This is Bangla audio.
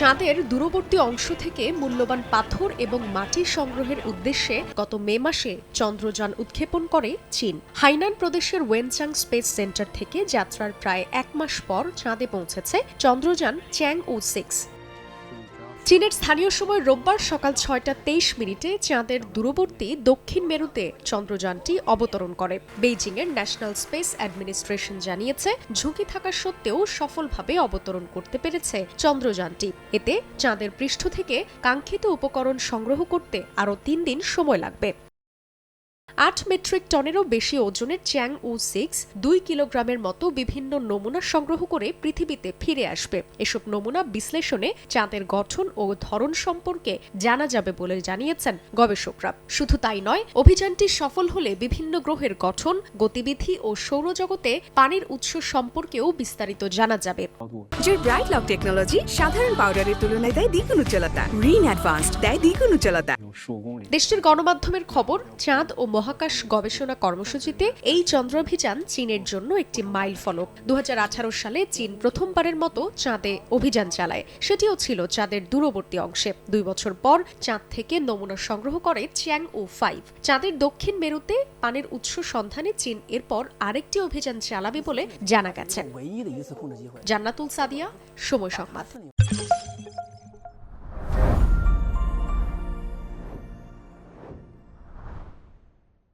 চাঁদের দূরবর্তী অংশ থেকে মূল্যবান পাথর এবং মাটি সংগ্রহের উদ্দেশ্যে গত মে মাসে চন্দ্রযান উৎক্ষেপণ করে চীন। হাইনান প্রদেশের ওয়েনচাং স্পেস সেন্টার থেকে যাত্রার প্রায় এক মাস পর চাঁদে পৌঁছেছে চন্দ্রযান চ্যাং ও সিক্স। চীনের স্থানীয় সময় রোববার সকাল ছয়টা তেইশ মিনিটে চাঁদের দূরবর্তী দক্ষিণ মেরুতে চন্দ্রযানটি অবতরণ করে। বেইজিংয়ের ন্যাশনাল স্পেস অ্যাডমিনিস্ট্রেশন জানিয়েছে, ঝুঁকি থাকা সত্ত্বেও সফলভাবে অবতরণ করতে পেরেছে চন্দ্রযানটি। এতে চাঁদের পৃষ্ঠ থেকে কাঙ্ক্ষিত উপকরণ সংগ্রহ করতে আরও তিন দিন সময় লাগবে। আট মেট্রিক টনেরও বেশি ওজনের চ্যাং উ সিক্স দুই কিলোগ্রামের মতো বিভিন্ন নমুনা সংগ্রহ করে পৃথিবীতে ফিরে আসবে। এসব নমুনা বিশ্লেষণে চাঁদের গঠন ও ধরন সম্পর্কে জানা যাবে বলে জানিয়েছেন গবেষকরা। শুধু তাই নয় অভিযানটি সফল হলে বিভিন্ন গ্রহের গঠন গতিবিধি ও সৌরজগতে পানির উৎস সম্পর্কেও বিস্তারিত জানা যাবে। যে ব্রাইট লক টেকনোলজি সাধারণ পাউডারের তুলনায় দেয় দ্বিগুণ উজ্জ্বলতা। রিন অ্যাডভান্সড দেয় দ্বিগুণ উজ্জ্বলতা। দেশটির গণমাধ্যমের খবর চাঁদ ও মহা মহাকাশ গবেষণা কর্মসূচিতে এই চন্দ্রাভিযান চীনের জন্য একটি মাইল ফলক। দু হাজার আঠারো সালে চীন প্রথমবারের মতো চাঁদে অভিযান চালায়। সেটিও ছিল চাঁদের দূরবর্তী অংশে। দুই বছর পর চাঁদ থেকে নমুনা সংগ্রহ করে চ্যাং ও ফাইভ। চাঁদের দক্ষিণ মেরুতে পানের উৎস সন্ধানে চীন এরপর আরেকটি অভিযান চালাবে বলে জানা গেছে। জান্নাতুল সাদিয়া, সময় সংবাদ।